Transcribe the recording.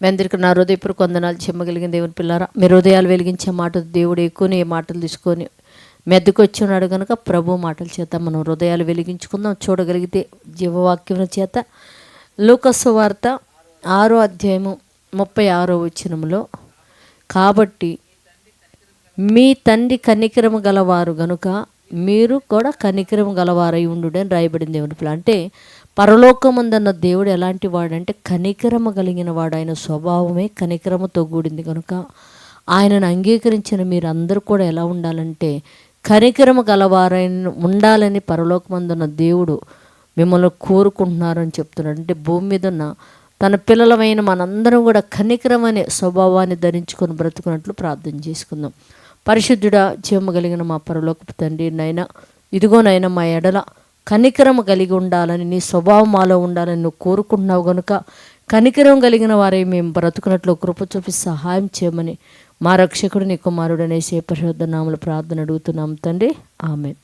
మీ అందరికీ నా హృదయపూర్వక వందనాలు చెమ్మగలిగిన దేవుని పిల్లారా. మీ హృదయాలు వెలిగించే మాటలు దేవుడు ఎక్కువని ఏ మాటలు తీసుకొని మెద్దకు వచ్చి ఉన్నాడు కనుక ప్రభు మాటల చేత మనం హృదయాలు వెలిగించుకుందాం. చూడగలిగితే జీవవాక్యం చేత లూకస్సు వార్త ఆరో అధ్యాయము ముప్పై ఆరో వచనములో కాబట్టి మీ తండ్రి కనికరము గలవారు గనుక మీరు కూడా కనికరం గలవారై ఉండుడని రాయబడింది దేవుని పిల్ల. అంటే పరలోకముందన్న దేవుడు ఎలాంటి వాడంటే కనికరము కలిగిన వాడు ఆయన స్వభావమే కనికరమతో కూడింది కనుక ఆయనను అంగీకరించిన మీరు అందరూ కూడా ఎలా ఉండాలంటే కనికరమ గలవారై ఉండాలని పరలోకమందున్న దేవుడు మిమ్మల్ని కోరుకుంటున్నారని చెప్తున్నాడు. అంటే భూమి మీద ఉన్న తన పిల్లలమైన మనందరం కూడా కనికరం అనే స్వభావాన్ని ధరించుకొని బ్రతుకున్నట్లు ప్రార్థన చేసుకుందాం. పరిశుద్ధుడా జీవము కలిగిన మా పరలోకపు తండ్రి నైనా. ఇదిగోనైనా మా ఎడల కనికరం కలిగి ఉండాలని నీ స్వభావం మాలో ఉండాలని నువ్వు కోరుకుంటున్నావు గనుక కనికరం కలిగిన వారే మేము బ్రతుకున్నట్లు కృప చూపి సహాయం చేయమని మా రక్షకుడు నీ కుమారుడనే శేపరిశుద్ధ నామలు ప్రార్థన అడుగుతున్నాం తండ్రి. ఆమె